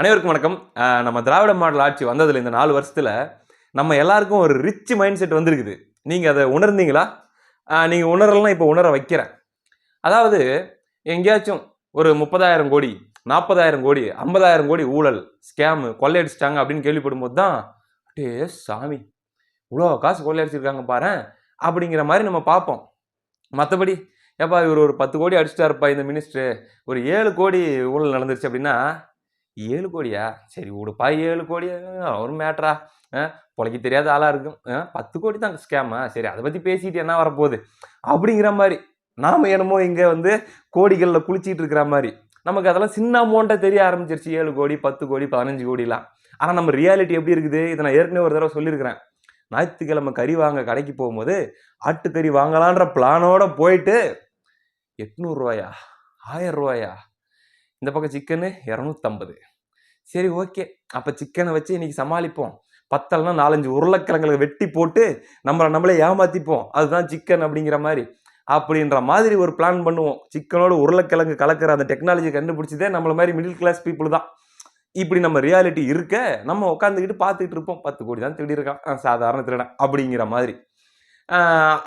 அனைவருக்கும் வணக்கம். நம்ம திராவிட மாடல் ஆட்சி வந்ததுல இந்த நாலு வருஷத்தில் நம்ம எல்லாருக்கும் ஒரு ரிச் மைண்ட் செட் வந்திருக்குது. நீங்கள் அதை உணர்ந்தீங்களா? நீங்கள் நீங்க உணரலாம் இப்போ உணர வைக்கிறேன். அதாவது எங்கேயாச்சும் ஒரு முப்பதாயிரம் கோடி நாற்பதாயிரம் கோடி ஐம்பதாயிரம் கோடி ஊழல் ஸ்கேமு கொள்ளையடிச்சிட்டாங்க அப்படின்னு கேள்விப்படும்போது தான் அப்படியே சாமி இவ்வளோ காசு கொள்ளையடிச்சிருக்காங்க பாரேன் அப்படிங்கிற மாதிரி நம்ம பார்ப்போம். மற்றபடி ஏப்பா இவர் ஒரு பத்து கோடி அடிச்சிட்டாருப்பா இந்த மினிஸ்டர் ஒரு ஏழு கோடி ஊழல் நடந்துருச்சு அப்படின்னா ஏழு கோடியா? சரி விடுப்பா ஏழு கோடி ஒரு மேட்ரா பொழைக்க தெரியாத ஆளாக இருக்கும். பத்து கோடி தான் ஸ்கேமா சரி அதை பற்றி பேசிட்டு என்ன வரப்போகுது? அப்படிங்கிற மாதிரி. நாம் என்னமோ இங்கே வந்து கோடிகளில் குளிச்சிட்டு இருக்கிற மாதிரி. நமக்கு அதெல்லாம் சின்ன அமௌண்ட்டாக தெரிய ஆரம்பிச்சிருச்சு. ஏழு கோடி பத்து கோடி பதினஞ்சு கோடிலாம். ஆனால் நம்ம ரியாலிட்டி எப்படி இருக்குது? இதை நான் ஏற்கனவே ஒரு தடவை சொல்லியிருக்கிறேன். ஞாயிற்றுக்கிழமை கறி வாங்க கடைக்கு போகும்போது ஆட்டுக்கறி வாங்கலான்ற பிளானோட போயிட்டு எட்நூறுரூவாயா ஆயிரம் ரூபாயா? இந்த பக்கம் சிக்கனு இரநூத்தம்பது. சரி ஓகே. அப்போ சிக்கனை வச்சு இன்னைக்கு சமாளிப்போம். பத்தல்னா நாலஞ்சு உருளைக்கிழங்குகளை வெட்டி போட்டு நம்மளை நம்மளே ஏமாத்திப்போம். அதுதான் சிக்கன் அப்படிங்கிற மாதிரி. அப்படின்ற மாதிரி ஒரு பிளான் பண்ணுவோம். சிக்கனோட உருளைக்கிழங்கு கலக்கிற அந்த டெக்னாலஜி கண்டுபிடிச்சதே நம்மள மாதிரி மிடில் கிளாஸ் பீப்புள் தான். இப்படி நம்ம ரியாலிட்டி இருக்க நம்ம உட்காந்துக்கிட்டு பார்த்துக்கிட்டு இருப்போம். பத்து கோடி தான் திருடி இருக்கான். சாதாரண திருடன் அப்படிங்கிற மாதிரி.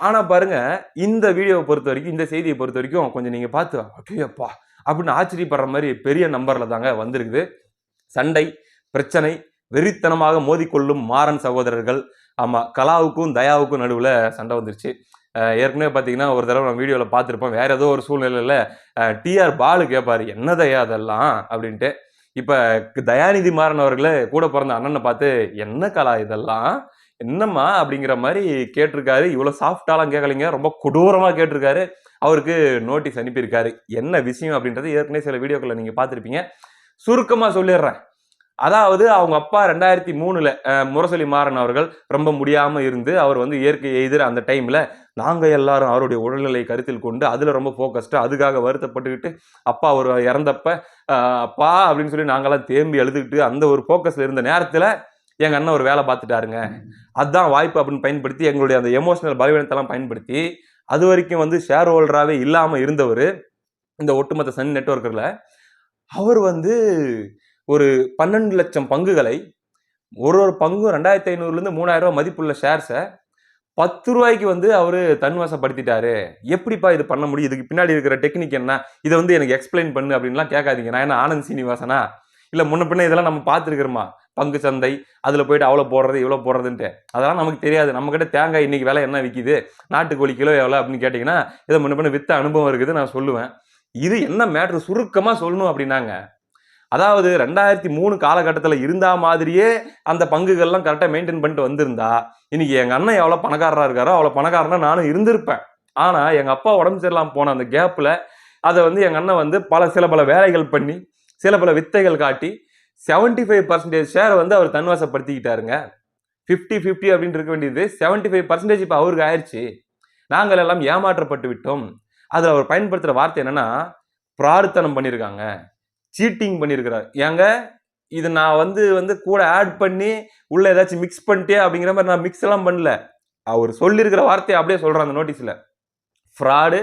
ஆனால் பாருங்கள் இந்த வீடியோவை பொறுத்த வரைக்கும் இந்த செய்தியை பொறுத்த வரைக்கும் கொஞ்சம் நீங்கள் பார்த்து அப்படியேப்பா அப்படின்னு ஆச்சரியப்படுற மாதிரி பெரிய நம்பரில் தாங்க வந்திருக்குது. சண்டை பிரச்சனை வெறித்தனமாக மோதிக்கொள்ளும் மாறன் சகோதரர்கள். ஆமாம் கலாவுக்கும் தயாவுக்கும் நடுவில் சண்டை வந்துருச்சு. ஏற்கனவே பார்த்தீங்கன்னா ஒரு தடவை நம்ம வீடியோவில் பார்த்துருப்போம் வேறு ஏதோ ஒரு சூழ்நிலையில் டிஆர் பாலு கேட்பார் என்ன தயா அதெல்லாம் அப்படின்ட்டு. இப்போ தயாநிதி மாறன் அவர்களே கூட பிறந்த அண்ணனை பார்த்து என்ன கலா இதெல்லாம்? என்னம்மா? அப்படிங்கிற மாதிரி கேட்டிருக்காரு. இவ்வளோ சாஃப்டாலாம் கேட்கலைங்க ரொம்ப கொடூரமாக கேட்டிருக்காரு. அவருக்கு நோட்டீஸ் அனுப்பியிருக்காரு. என்ன விஷயம் அப்படின்றது ஏற்கனவே சில வீடியோக்களில் நீங்கள் பார்த்துருப்பீங்க சுருக்கமாக சொல்லிடுறேன். அதாவது அவங்க அப்பா ரெண்டாயிரத்தி மூணுல முரசொலி மாறன் அவர்கள் ரொம்ப முடியாமல் இருந்து அவர் வந்து இயற்கை எதிர் அந்த டைமில் நாங்கள் எல்லாரும் அவருடைய உடல்நிலை கருத்தில் கொண்டு அதில் ரொம்ப ஃபோக்கஸ்டாக அதுக்காக வருத்தப்பட்டுக்கிட்டு அப்பா அவர் இறந்தப்ப அப்பா அப்படின்னு சொல்லி நாங்களாம் தேம்பி எழுதுக்கிட்டு அந்த ஒரு ஃபோக்கஸில் இருந்த நேரத்தில் எங்கள் அண்ணன் ஒரு வேலை பார்த்துட்டாருங்க. அதுதான் வாய்ப்பு அப்படின்னு பயன்படுத்தி எங்களுடைய அந்த எமோஷனல் பலவீனத்தெல்லாம் பயன்படுத்தி அது வரைக்கும் வந்து ஷேர் ஹோல்டராகவே இல்லாமல் இருந்தவர் இந்த ஒட்டுமொத்த சன் நெட்ஒர்க்கில் அவர் வந்து ஒரு பன்னெண்டு லட்சம் பங்குகளை ஒரு ஒரு பங்கும் ரெண்டாயிரத்தி ஐநூறுலேருந்து மூணாயிரம் ரூபா மதிப்புள்ள ஷேர்ஸை பத்து ரூபாய்க்கு வந்து அவர் தன்வசப்படுத்திட்டாரு. எப்படிப்பா இது பண்ண முடியும்? இதுக்கு பின்னாடி இருக்கிற டெக்னிக் என்ன? இதை வந்து எனக்கு எக்ஸ்பிளைன் பண்ணு அப்படின்லாம் கேட்காதீங்க. நான் என்ன ஆனந்த் சீனிவாசனா? இல்லை முன்ன பின்ன இதெல்லாம் நம்ம பார்த்துருக்குறோமா? பங்கு சந்தை அதில் போயிட்டு அவ்வளோ போடுறது இவ்வளோ போடுறதுன்ட்டு. அதெல்லாம் நமக்கு தெரியாது. நம்மக்கிட்ட தேங்காய் இன்னைக்கு விலை என்ன விற்கிது நாட்டுக்கோழி கிலோ எவ்வளோ அப்படின்னு கேட்டிங்கன்னா இதை முன்ன பின்ன வித்த அனுபவம் இருக்குது நான் சொல்லுவேன். இது என்ன மேட்ரு சுருக்கமாக சொல்லணும் அப்படின்னாங்க. அதாவது ரெண்டாயிரத்தி மூணு காலகட்டத்தில் இருந்தா மாதிரியே அந்த பங்குகள்லாம் கரெக்டாக மெயின்டைன் பண்ணிட்டு வந்திருந்தா இன்னைக்கு எங்கள் அண்ணன் எவ்வளோ பணக்காரராக இருக்காரோ அவ்வளோ பணக்காரனா நானும் இருந்திருப்பேன். ஆனால் எங்கள் அப்பா உடம்பு சரியில்லாம போன அந்த கேப்பில் அதை வந்து எங்கள் அண்ணன் வந்து பல சில பல வேலைகள் பண்ணி சில பல வித்தைகள் காட்டி 75% ஃபைவ் பர்சன்டேஜ் ஷேரை வந்து அவர் தன்வசப்படுத்திக்கிட்டாருங்க. ஃபிஃப்டி ஃபிஃப்டி அப்படின்னு இருக்க வேண்டியது 75% ஃபைவ் பர்சன்டேஜ் இப்போ அவருக்கு ஆயிடுச்சு நாங்கள் எல்லாம் ஏமாற்றப்பட்டு விட்டோம். அதில் அவர் பயன்படுத்துகிற வார்த்தை என்னென்னா பிரார்த்தனம் பண்ணியிருக்காங்க சீட்டிங் பண்ணியிருக்கிறார் ஏங்க? இது நான் வந்து வந்து கூட ஆட் பண்ணி உள்ள ஏதாச்சும் மிக்ஸ் பண்ணிட்டே அப்படிங்கிற மாதிரி நான் மிக்ஸ் எல்லாம் பண்ணல. அவர் சொல்லியிருக்கிற வார்த்தையை அப்படியே சொல்கிறாங்க அந்த நோட்டீஸில் ஃப்ராடு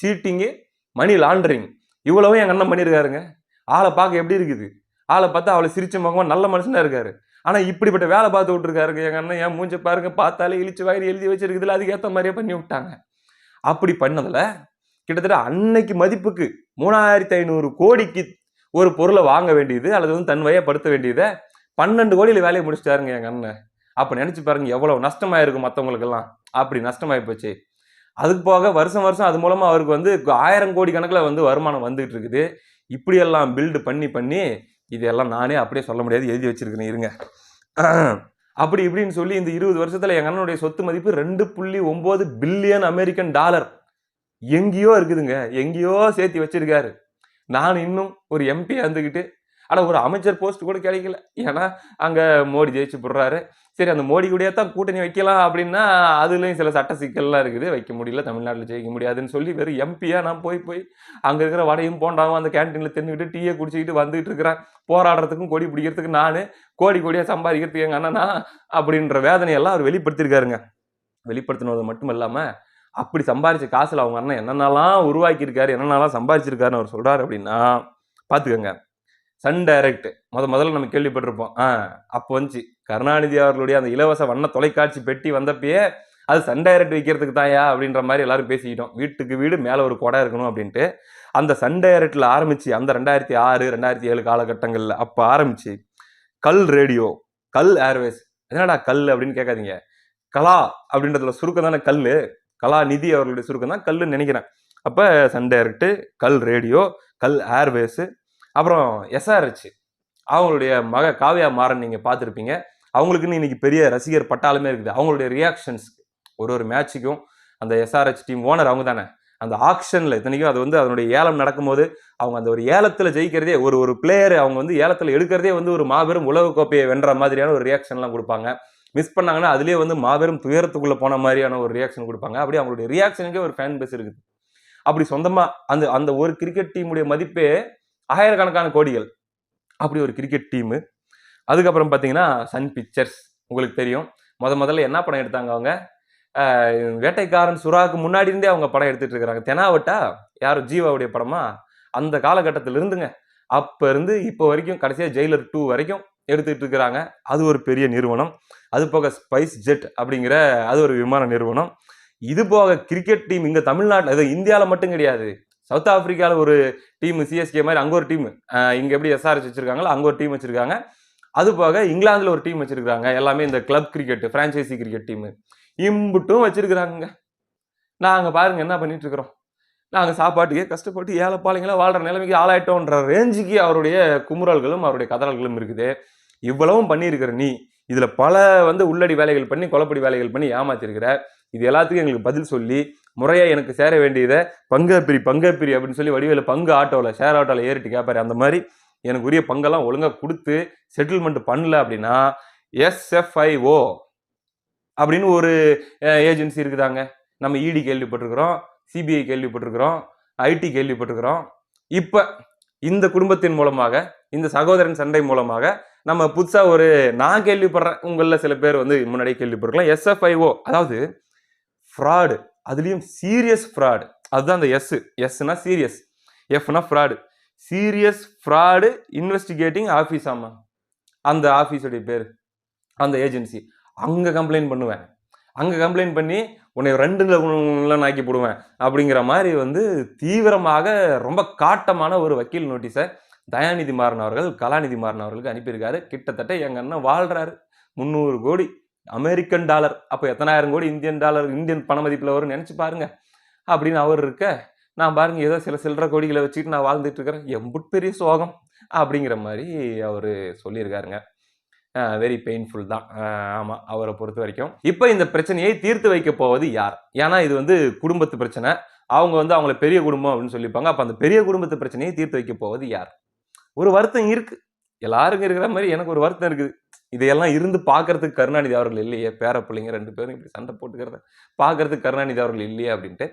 சீட்டிங்கு மணி லாண்டரிங் இவ்வளவும் எங்கள் அண்ணன் பண்ணியிருக்காருங்க ஆளை பார்க்க எப்படி இருக்குது? ஆளை பார்த்தா அவளை சிரிச்ச முகமாக நல்ல மனுஷனாக இருக்காரு. ஆனால் இப்படிப்பட்ட வேலை பார்த்து விட்டுருக்காருங்க. எங்கள் அண்ணன் என் மூஞ்ச பாருங்க பார்த்தாலே இழிச்சு வாங்கி எழுதி வச்சிருக்குதுல அதுக்கேற்ற மாதிரியே பண்ணி விட்டாங்க. அப்படி பண்ணதில் கிட்டத்தட்ட அன்னைக்கு மதிப்புக்கு மூணாயிரத்தி ஐநூறு கோடிக்கு ஒரு பொருளை வாங்க வேண்டியது அல்லது வந்து தன் வயப்படுத்த வேண்டியதை பன்னெண்டு கோடியில் வேலையை முடிச்சிட்டாருங்க எங்கள் அண்ணன். அப்போ நினச்சி பாருங்க எவ்வளோ நஷ்டமாயிருக்கும் மற்றவங்களுக்கெல்லாம் அப்படி நஷ்டமாயி போச்சு. அதுக்கு போக வருஷம் வருஷம் அது மூலமாக அவருக்கு வந்து ஆயிரம் கோடி கணக்கில் வந்து வருமானம் வந்துகிட்டு இருக்குது இப்படியெல்லாம் பில்டு பண்ணி பண்ணி இதெல்லாம் நானே அப்படியே சொல்ல முடியாது எழுதி வச்சிருக்கிறேன் இருங்க. அப்படி இப்படின்னு சொல்லி இந்த இருபது வருஷத்தில் எங்கள் அண்ணனுடைய சொத்து மதிப்பு ரெண்டு புள்ளி ஒம்பது பில்லியன் அமெரிக்கன் டாலர். எங்கேயோ இருக்குதுங்க. எங்கேயோ சேர்த்து வச்சிருக்காரு. நான் இன்னும் ஒரு எம்பி வந்துக்கிட்டு ஆனால் ஒரு அமைச்சர் போஸ்ட் கூட கிடைக்கல. ஏன்னா அங்கே மோடி ஜெயிச்சு போடுறாரு. சரி அந்த மோடி கூடயே தான் கூட்டணி வைக்கலாம் அப்படின்னா அதுலேயும் சில சட்ட சிக்கல்லாம் இருக்குது. வைக்க முடியல தமிழ்நாட்டில் ஜெயிக்க முடியாதுன்னு சொல்லி வெறும் எம்பியாக நான் போய் போய் அங்கே இருக்கிற வடையும் போண்டாவும் அந்த கேன்டீனில் தின்னுக்கிட்டு டீயை குடிச்சிக்கிட்டு வந்துகிட்டு இருக்கிறேன். போராடுறதுக்கும் கொடி பிடிக்கிறதுக்கு நான் கோடி கோடியாக சம்பாதிக்கிறதுக்கு எங்கள் அண்ணனா அப்படின்ற வேதனையெல்லாம் அவர் வெளிப்படுத்தியிருக்காருங்க. வெளிப்படுத்தினது மட்டும் இல்லாமல் அப்படி சம்பாரிச்ச காசில் அவங்க அண்ணன் என்னென்னலாம் உருவாக்கியிருக்காரு என்னென்னலாம் சம்பாரிச்சிருக்காருன்னு அவர் சொல்றாரு அப்படின்னா பார்த்துக்கோங்க சன் டைரக்ட். முத முதல்ல நம்ம கேள்விப்பட்டிருப்போம். ஆ அப்போ வந்துச்சு. கருணாநிதி அவர்களுடைய அந்த இலவச வண்ண தொலைக்காட்சி பெட்டி வந்தப்பயே அது சன் டைரக்ட் வைக்கிறதுக்கு தாயா அப்படின்ற மாதிரி எல்லாரும் பேசிக்கிட்டோம். வீட்டுக்கு வீடு மேலே ஒரு கொடை இருக்கணும் அப்படின்ட்டு. அந்த சன் டைரக்டில் ஆரம்பிச்சு அந்த ரெண்டாயிரத்தி ஆறு ரெண்டாயிரத்தி ஏழு காலகட்டங்களில் அப்போ ஆரம்பிச்சு கல் ரேடியோ கல் ஏர்வேஸ். என்னடா கல் அப்படின்னு கேட்காதீங்க. கலா அப்படின்றதுல சுருக்கம் தானே கல் கலாநிதி அவர்களுடைய சுருக்கம் தான் கல்லுன்னு நினைக்கிறேன். அப்போ Sun Direct Kal Radio Kal Airways அப்புறம் எஸ்ஆர்ஹெச் அவங்களுடைய மக காவ்யா மாறன் நீங்கள் பார்த்துருப்பீங்க. அவங்களுக்குன்னு இன்னைக்கு பெரிய ரசிகர் பட்டாலுமே இருக்குது. அவங்களுடைய ரியாக்ஷன்ஸ் ஒரு ஒரு மேட்சுக்கும் அந்த எஸ்ஆர்ஹெச் டீம் ஓனர் அவங்க தானே. அந்த ஆக்ஷனில் இத்தனைக்கும் அது வந்து அதனுடைய ஏலம் நடக்கும்போது அவங்க அந்த ஒரு ஏலத்தில் ஜெயிக்கிறதே ஒரு ஒரு பிளேயர் அவங்க வந்து ஏலத்தில் எடுக்கிறதே வந்து ஒரு மாபெரும் உலக கோப்பையை வென்ற மாதிரியான ஒரு ரியாக்ஷன்லாம் கொடுப்பாங்க. மிஸ் பண்ணாங்கன்னா அதுலேயே வந்து மாபெரும் துயரத்துக்குள்ளே போன மாதிரியான ஒரு ரியாக்ஷன் கொடுப்பாங்க. அப்படி அவங்களுடைய ரியாக்ஷனுக்கே ஒரு ஃபேன் பேஸ் இருக்குது. அப்படி சொந்தமாக அந்த அந்த ஒரு கிரிக்கெட் டீமுடைய மதிப்பே ஆயிரக்கணக்கான கோடிகள். அப்படி ஒரு கிரிக்கெட் டீமு அதுக்கப்புறம் பார்த்தீங்கன்னா சன் பிக்சர்ஸ் உங்களுக்கு தெரியும். முத முதல்ல என்ன படம் எடுத்தாங்க அவங்க? வேட்டைக்காரன் சுறாவுக்கு முன்னாடி இருந்தே அவங்க படம் எடுத்துட்டு இருக்கிறாங்க. தெனாவட்டா? யாரும் ஜீவாவுடைய படமா? அந்த காலகட்டத்தில் இருந்துங்க. அப்போ இருந்து இப்போ வரைக்கும் கடைசியாக ஜெயிலர் டூ வரைக்கும் எடுத்துக்கிட்டு இருக்கிறாங்க. அது ஒரு பெரிய நிறுவனம். அது போக ஸ்பைஸ் ஜெட் அப்படிங்கிற அது ஒரு விமான நிறுவனம். இது போக கிரிக்கெட் டீம் இங்கே தமிழ்நாட்டில் இது இந்தியாவில் மட்டும் கிடையாது. சவுத் ஆப்பிரிக்காவில் ஒரு டீம் சிஎஸ்கே மாதிரி அங்கே ஒரு டீம் இங்கே எப்படி எஸ்ஆர்எஸ் வச்சிருக்காங்களோ அங்கே ஒரு டீம் வச்சுருக்காங்க. அது போக இங்கிலாந்தில் ஒரு டீம் வச்சுருக்காங்க எல்லாமே இந்த club cricket franchise cricket team இம்புட்டும் வச்சுருக்குறாங்க. நாங்கள் பாருங்கள் என்ன பண்ணிகிட்ருக்குறோம் இருக்கிறோம் சாப்பாட்டுக்கே கஷ்டப்பட்டு ஏழைப்பாளைங்களா வாழ்கிற நிலைமைக்கு ஆளாயிட்டோன்ற ரேஞ்சுக்கு அவருடைய குமுறல்களும் அவருடைய கதறல்களும் இருக்குது. இவ்வளவும் பண்ணியிருக்கிற நீ இதில் பல வந்து உள்ளடி வேலைகள் பண்ணி கொலப்படி வேலைகள் பண்ணி ஏமாத்திருக்கிறார் இது எல்லாத்துக்கும் எங்களுக்கு பதில் சொல்லி முறையாக எனக்கு சேர வேண்டியதை பங்கப்பிரி பங்கப்பிரி அப்படின்னு சொல்லி வடிவேல பங்கு ஆட்டோவில் ஷேர் ஆட்டோவில் ஏறிட்டு கேட்பாரு அந்த மாதிரி எனக்கு உரிய பங்கெல்லாம் ஒழுங்காக கொடுத்து செட்டில்மெண்ட் பண்ணல அப்படின்னா எஸ்எஃப்ஐஓ அப்படின்னு ஒரு ஏஜென்சி இருக்குதாங்க. நம்ம இடி கேள்விப்பட்டிருக்கிறோம் சிபிஐ கேள்விப்பட்டிருக்கிறோம் ஐடி கேள்விப்பட்டிருக்கிறோம். இப்போ இந்த குடும்பத்தின் மூலமாக இந்த சகோதரன் சண்டை மூலமாக நம்ம புதுசாக ஒரு நான் கேள்விப்படுறேன். உங்களில் சில பேர் வந்து முன்னாடியே கேள்விப்பட்டிருக்கலாம். எஸ்எஃப்ஐஓ அதாவது ஃப்ராடு அதுலேயும் சீரியஸ் ஃப்ராடு அதுதான் அந்த எஸ் எஸ்னா serious எஃப்னா fraud serious fraud investigating office ஆமாம் அந்த ஆஃபீஸுடைய பேர். அந்த ஏஜென்சி அங்கே கம்ப்ளைண்ட் பண்ணுவேன். அங்கே கம்ப்ளைண்ட் பண்ணி உன்னை ரெண்டுல நாக்கி போடுவேன். அப்படிங்கிற மாதிரி வந்து தீவிரமாக ரொம்ப காட்டமான ஒரு வக்கீல் நோட்டீஸை தயாநிதி மாறன் அவர்கள் கலாநிதி மாறன் அவர்களுக்கு அனுப்பியிருக்காரு. கிட்டத்தட்ட எங்கள் அண்ணன் வாழ்கிறாரு முந்நூறு கோடி அமெரிக்கன் டாலர். அப்போ எத்தனாயிரம் கோடி இந்தியன் டாலர் இந்தியன் பண மதிப்பில் வரும் நினச்சி பாருங்க. அப்படின்னு அவர் இருக்க நான் பாருங்க ஏதோ சில சில்லற கோடிகளை வச்சுக்கிட்டு நான் வாழ்ந்துட்டு இருக்கிறேன். எம்புட் பெரிய சோகம். அப்படிங்கிற மாதிரி அவர் சொல்லியிருக்காருங்க. வெரி பெயின்ஃபுல் தான். ஆமாம் அவரை பொறுத்த வரைக்கும். இப்போ இந்த பிரச்சனையை தீர்த்து வைக்க போவது யார்? ஏன்னா இது வந்து குடும்பத்து பிரச்சனை. அவங்க வந்து அவங்கள பெரிய குடும்பம் அப்படின்னு சொல்லிப்பாங்க. அப்போ அந்த பெரிய குடும்பத்து பிரச்சனையை தீர்த்து வைக்க போவது யார்? ஒரு வருத்தம் இருக்கு. எல்லாருக்கும் இருக்கிற மாதிரி எனக்கு ஒரு வருத்தம் இருக்குது. இதையெல்லாம் இருந்து பார்க்கறதுக்கு கருணாநிதி அவர்கள் இல்லையே? பேர பிள்ளைங்க ரெண்டு பேரும் இப்படி சண்டை போட்டுக்கிறத பார்க்கறதுக்கு கருணாநிதி அவர்கள் இல்லையே அப்படின்ட்டு.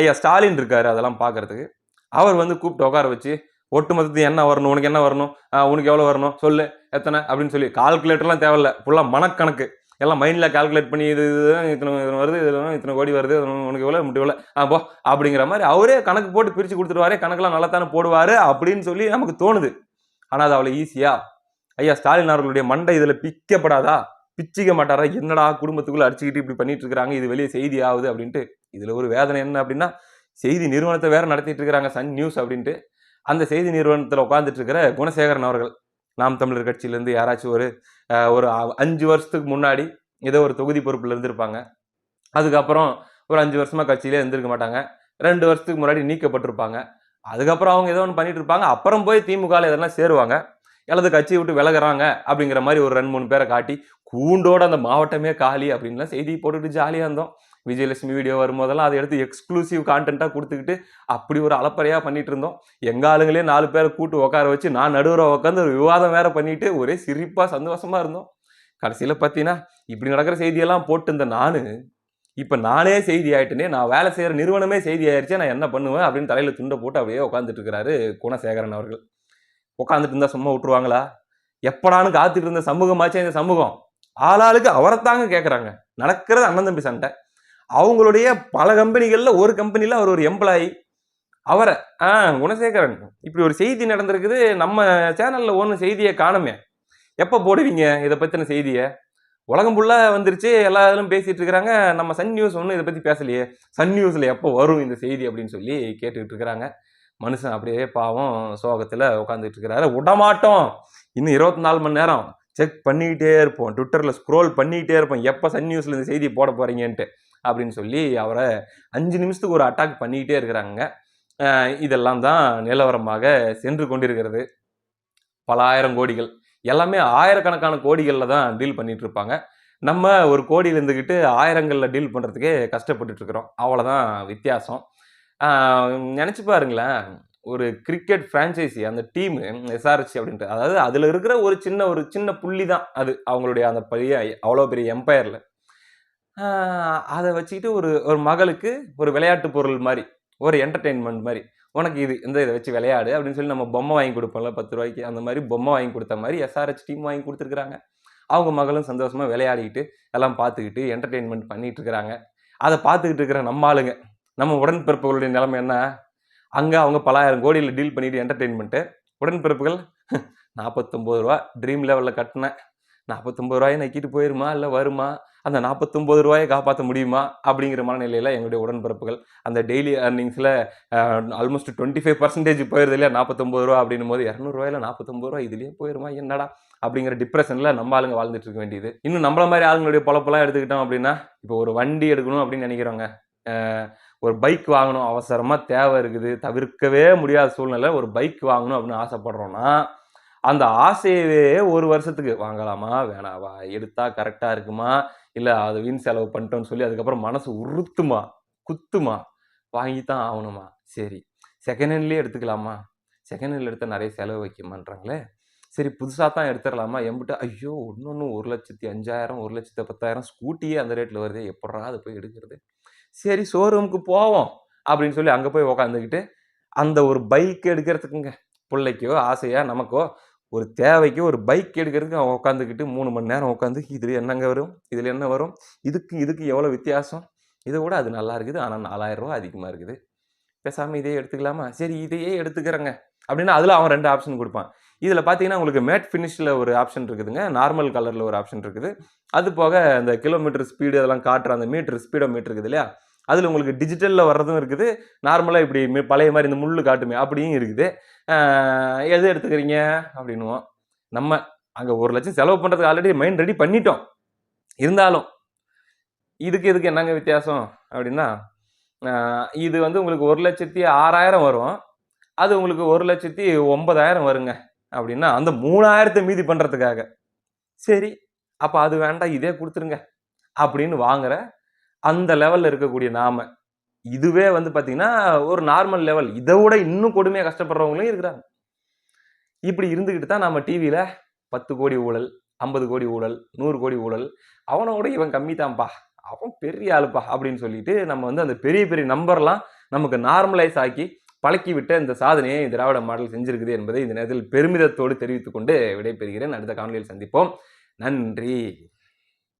ஐயா ஸ்டாலின் இருக்காரு அதெல்லாம் பார்க்கறதுக்கு. அவர் வந்து கூப்பிட்டு உட்கார வச்சு ஒட்டு மொத்தத்துக்கு என்ன வரணும்? உனக்கு என்ன வரணும்? உனக்கு எவ்வளோ வரணும்? சொல்லு. எத்தனை? அப்படின்னு சொல்லி கால்குலேட்டர்லாம் தேவையில்ல. ஃபுல்லாக மனக்கணக்கு. எல்லாம் மைண்டில் கால்குலேட் பண்ணி இது இதுதான் இத்தனை இத்தனை வருது இதுதான் இத்தனை கோடி வருது உனக்கு இவ்வளோ முட்டு இவ்வளோ ஆ போ அப்படிங்கிற மாதிரி அவரே கணக்கு போட்டு பிரித்து கொடுத்துருவாரு கணக்கெல்லாம் நல்லா தானே போடுவார் அப்படின்னு சொல்லி நமக்கு தோணுது. ஆனால் அது அவ்வளோ ஈஸியாக ஐயா ஸ்டாலின் அவர்களுடைய மண்டை இதில் பிக்கப்படாதா? பிச்சிக்க மாட்டாரா? என்னடா குடும்பத்துக்குள்ளே அடிச்சுக்கிட்டு இப்படி பண்ணிட்டு இருக்கிறாங்க? இது வெளியே செய்தி ஆகுது அப்படின்ட்டு. இதில் ஒரு வேதனை என்ன அப்படின்னா செய்தி நிறுவனத்தை வேற நடத்திட்டு இருக்கிறாங்க சன் நியூஸ் அப்படின்ட்டு. அந்த செய்தி நிறுவனத்தில் உட்காந்துட்டு இருக்கிற குணசேகரன் அவர்கள் நாம் தமிழர் கட்சியிலேருந்து யாராச்சும் ஒரு ஒரு அஞ்சு வருஷத்துக்கு முன்னாடி ஏதோ ஒரு தொகுதி பொறுப்பில் இருந்திருப்பாங்க. அதுக்கப்புறம் ஒரு அஞ்சு வருஷமாக கட்சியிலே இருந்திருக்க மாட்டாங்க. ரெண்டு வருஷத்துக்கு முன்னாடி நீக்கப்பட்டிருப்பாங்க. அதுக்கப்புறம் அவங்க ஏதோ ஒன்று பண்ணிட்டு இருப்பாங்க. அப்புறம் போய் திமுகவில் எதெல்லாம் சேருவாங்க. அல்லது கட்சியை விட்டு விலகிறாங்க அப்படிங்கிற மாதிரி ஒரு ரெண்டு மூணு பேரை காட்டி கூண்டோட அந்த மாவட்டமே காலி அப்படின்லாம் செய்தி போட்டுட்டு ஜாலியாக இருந்தோம். விஜயலட்சுமி வீடியோ வரும்போதெல்லாம் அதை எடுத்து எக்ஸ்க்ளூசிவ் கான்டென்ட்டாக கொடுத்துக்கிட்டு அப்படி ஒரு அலப்பறையாக பண்ணிட்டு இருந்தோம். எங்கள் ஆளுங்களே நாலு பேரை கூட்டு உட்கார வச்சு நான் நடுவரை உட்காந்து ஒரு விவாதம் வேற பண்ணிட்டு ஒரே சிரிப்பாக சந்தோஷமாக இருந்தோம். கடைசியில் பார்த்தீங்கன்னா இப்படி நடக்கிற செய்தியெல்லாம் போட்டு நான் இப்போ நானே செய்தி ஆயிட்டேனே நான் வேலை செய்கிற நிறுவனமே செய்தி ஆயிடுச்சே நான் என்ன பண்ணுவேன் அப்படின்னு தலையில் துண்டை போட்டு அப்படியே உட்காந்துட்டு இருக்கிறாரு குணசேகரன் அவர்கள். உட்காந்துட்டு இருந்தால் சும்மா விட்டுருவாங்களா? எப்படான்னு காத்துட்டு இருந்த சமூகமாச்சே இந்த சமூகம். ஆளாளுக்கு அவரைத்தாங்க கேட்குறாங்க நடக்கிறது அண்ணன் தம்பி சண்டை. அவங்களுடைய பல கம்பெனிகளில் ஒரு கம்பெனியில் அவர் ஒரு எம்ப்ளாயி அவரை ஆ குணசேகரன். இப்படி ஒரு செய்தி நடந்திருக்குது. நம்ம சேனலில் ஒன்றும் செய்தியை காணுமே. எப்போ போடுவீங்க இதை பற்றின செய்தியை? உலகம் ஃபுல்லாக வந்துருச்சு. எல்லா இதிலும் பேசிகிட்டு இருக்கிறாங்க நம்ம சன் நியூஸ் ஒன்றும் இதை பற்றி பேசலையே. சன் நியூஸில் எப்போ வரும் இந்த செய்தி அப்படின்னு சொல்லி கேட்டுக்கிட்டு இருக்கிறாங்க மனுஷன் அப்படியே பாவம் சோகத்தில் உட்காந்துட்டு இருக்கிறாரு விடமாட்டோம். இன்னும் இருபத்தி நாலு மணி நேரம். செக் பண்ணிக்கிட்டே இருப்போம். ட்விட்டரில் ஸ்க்ரோல் பண்ணிக்கிட்டே இருப்போம். எப்போ சன் நியூஸில் இந்த செய்தி போட போகிறீங்கன்ட்டு அப்படின்னு சொல்லி அவரை அஞ்சு நிமிஷத்துக்கு ஒரு அட்டாக் பண்ணிக்கிட்டே இருக்கிறாங்க. இதெல்லாம் தான் நிலவரமாக சென்று கொண்டிருக்கிறது. பல ஆயிரம் கோடிகள். எல்லாமே ஆயிரக்கணக்கான கோடிகளில் தான் டீல் பண்ணிட்டு இருப்பாங்க. நம்ம ஒரு கோடியில் இருந்துக்கிட்டு ஆயிரங்களில் டீல் பண்ணுறதுக்கே கஷ்டப்பட்டுட்டு இருக்கிறோம். அவ்வளோதான் வித்தியாசம். நினச்சி பாருங்களேன். ஒரு கிரிக்கெட் ஃப்ரான்ச்சைசி அந்த டீம் எஸ்ஆர்சி அப்படின்ட்டு அதாவது அதில் இருக்கிற ஒரு சின்ன ஒரு சின்ன புள்ளி தான் அது. அவங்களுடைய அந்த பெரிய அவ்வளோ பெரிய எம்பையரில் அதை வச்சுக்கிட்டு ஒரு ஒரு மகளுக்கு ஒரு விளையாட்டு பொருள் மாதிரி ஒரு என்டர்டெயின்மெண்ட் மாதிரி. உனக்கு இது இந்த இதை வச்சு விளையாடு அப்படின்னு சொல்லி நம்ம பொம்மை வாங்கி கொடுப்போம்ல பத்து ரூபாய்க்கு அந்த மாதிரி பொம்மை வாங்கி கொடுத்த மாதிரி எஸ்ஆர்ஹெச் டீம் வாங்கி கொடுத்துருக்குறாங்க. அவங்க மகளும் சந்தோஷமாக விளையாடிக்கிட்டு எல்லாம் பார்த்துக்கிட்டு என்டர்டெயின்மெண்ட் பண்ணிகிட்டு இருக்கிறாங்க. அதை பார்த்துக்கிட்டு இருக்கிற நம்ம ஆளுங்க நம்ம உடன்பிறப்புகளுடைய நிலைமை என்ன? அங்கே அவங்க பலாயிரம் கோடியில் டீல் பண்ணிட்டு என்டர்டெயின்மெண்ட்டு உடன்பிறப்புகள் நாற்பத்தொம்பது ரூபா ட்ரீம் லெவலில் கட்டினேன். நாற்பத்தொம்பது ரூபாயை நக்கிட்டு போயிருமா? இல்லை வருமா? அந்த நாற்பத்தொம்பது ரூபாயை காப்பாற்ற முடியுமா? அப்படிங்கிற மனநிலையில் எங்களுடைய உடன்பிறப்புகள் அந்த டெய்லி அர்னிங்ஸில் ஆல்மோஸ்ட் டுவெண்ட்டி ஃபைவ் பர்சன்டேஜ் போயிருது இல்லையா? நாற்பத்தொம்பது ரூபா அப்படின்னும் போது இரநூறுவாயில் நாற்பத்தொம்பது ரூபா இதுலேயே போயிருமா? என்னடா? அப்படிங்கிற டிப்ரெஷனில் நம்ம ஆளுங்க வாழ்ந்துட்டு இருக்க வேண்டியது. இன்னும் நம்மள மாதிரி ஆளுங்களுடைய பொழப்பெல்லாம் எடுத்துக்கிட்டோம் அப்படின்னா இப்போ ஒரு வண்டி எடுக்கணும் அப்படின்னு நினைக்கிறோங்க ஒரு பைக் வாங்கணும் அவசரமாக தேவை இருக்குது தவிர்க்கவே முடியாத சூழ்நிலை ஒரு பைக் வாங்கணும் அப்படின்னு ஆசைப்பட்றோன்னா அந்த ஆசையவே ஒரு வருஷத்துக்கு வாங்கலாமா? வேணாவா? எடுத்தா கரெக்டாக இருக்குமா? இல்லை அது வீண் செலவு பண்ணிட்டோம்னு சொல்லி அதுக்கப்புறம் மனசு உறுத்துமா? குத்துமா? வாங்கித்தான் ஆகணுமா? சரி. செகண்ட் ஹேண்ட்லேயே எடுத்துக்கலாமா? செகண்ட் ஹேண்டில் எடுத்தால் நிறைய செலவு வைக்கமான்றாங்களே? சரி புதுசாக தான் எடுத்துடலாமா? எம்பிட்டு ஐயோ ஒன்று ஒன்று ஒரு லட்சத்தி அஞ்சாயிரம் ஒரு லட்சத்தி பத்தாயிரம் ஸ்கூட்டியே அந்த ரேட்டில் வருது. எப்படா அது போய் எடுக்கிறது? சரி ஷோரூமுக்கு போவோம். அப்படின்னு சொல்லி அங்கே போய் உக்காந்துக்கிட்டு அந்த ஒரு பைக் எடுக்கிறதுக்குங்க. பிள்ளைக்கோ ஆசையாக நமக்கோ ஒரு தேவைக்கு ஒரு பைக் எடுக்கிறதுக்கு அவன் உட்காந்துக்கிட்டு மூணு மணி நேரம் உட்காந்து இதில் என்னங்க வரும்? இதில் என்ன வரும்? இதுக்கு இதுக்கு எவ்வளோ வித்தியாசம்? இதை விட அது நல்லா இருக்குது. ஆனால் நாலாயிரம் ரூபா அதிகமாக இருக்குது. பேசாமல் இதையே எடுத்துக்கலாமா? சரி இதையே எடுத்துக்கிறேங்க. அப்படின்னா அதில் அவன் ரெண்டு ஆப்ஷன் கொடுப்பான். இதில் பார்த்தீங்கன்னா உங்களுக்கு மேட் ஃபினிஷில் ஒரு ஆப்ஷன் இருக்குதுங்க. நார்மல் கலரில் ஒரு ஆப்ஷன் இருக்குது. அது போக அந்த கிலோமீட்டர் ஸ்பீடு அதெல்லாம் காட்டுற அந்த மீட்டர் ஸ்பீடோ மீட்டர் இருக்குது இல்லையா? அதில் உங்களுக்கு டிஜிட்டலில் வர்றதும் இருக்குது. நார்மலாக இப்படி மி- பழைய மாதிரி இந்த முள் காட்டுமே அப்படியும் இருக்குது. எது எடுத்துக்கிறீங்க? அப்படின்னுவோம். நம்ம அங்கே ஒரு லட்சம் செலவு பண்ணுறதுக்கு ஆல்ரெடி மைண்ட் ரெடி பண்ணிட்டோம். இருந்தாலும் இதுக்கு இதுக்கு என்னங்க வித்தியாசம்? அப்படின்னா இது வந்து உங்களுக்கு ஒரு லட்சத்தி ஆறாயிரம் வரும். அது உங்களுக்கு ஒரு லட்சத்தி ஒன்பதாயிரம் வருங்க. அப்படின்னா அந்த மூணாயிரத்தை மீதி பண்ணுறதுக்காக சரி அப்போ அது வேண்டாம் இதே கொடுத்துருங்க. அப்படின்னு வாங்குற அந்த லெவலில் இருக்கக்கூடிய நாம. இதுவே வந்து பார்த்தீங்கன்னா ஒரு நார்மல் லெவல் இதை விட இன்னும் கொடுமையாக கஷ்டப்படுறவங்களும் இருக்கிறாங்க. இப்படி இருந்துக்கிட்டு தான் நம்ம டிவியில் பத்து கோடி ஊழல் ஐம்பது கோடி ஊழல் நூறு கோடி ஊழல் அவனோட இவன் கம்மி தான்ப்பா அவன் பெரிய ஆளுப்பா அப்படின்னு சொல்லிட்டு நம்ம வந்து அந்த பெரிய பெரிய நம்பர்லாம் நமக்கு நார்மலைஸ் ஆக்கி பழக்கி விட்ட இந்த சாதனையை திராவிட மாடல் செஞ்சிருக்குது என்பதை இந்த நேரத்தில் பெருமிதத்தோடு தெரிவித்துக்கொண்டு விடைபெறுகிறேன். அடுத்த காணொலியில் சந்திப்போம். நன்றி.